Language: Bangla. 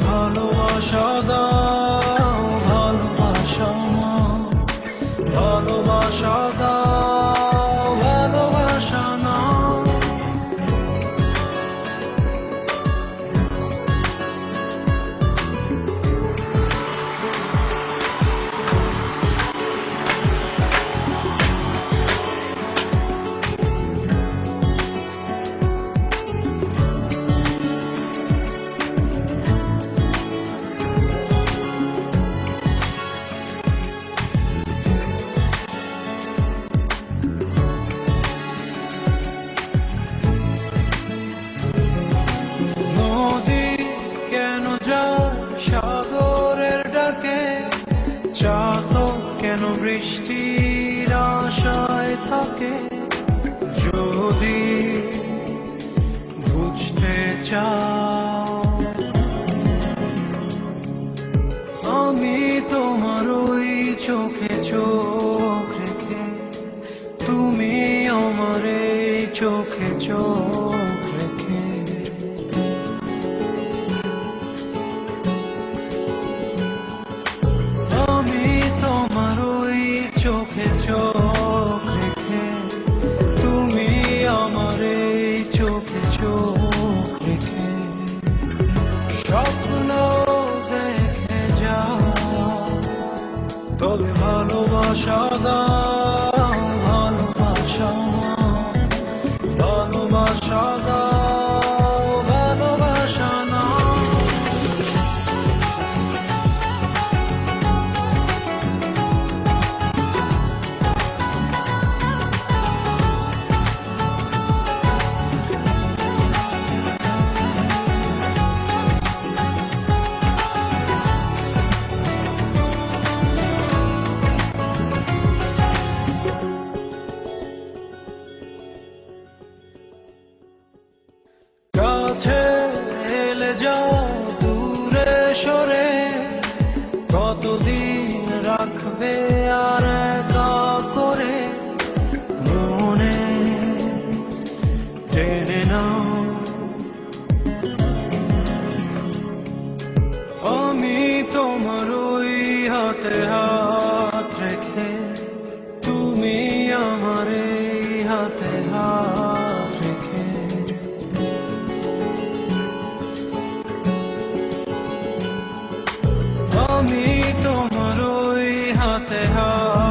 ভালোবাসা দাও চাহ কেন বৃষ্টির আশায় থাকে। যদি বুঝতে চাও, আমি তোমার ওই চোখে চোখ রেখে, তুমি আমার চোখে Shaddai. সরে কতদিন রাখবে আর একা করে মনে? টেনে না আমি তোমার ওই হাতে হাত जाते हो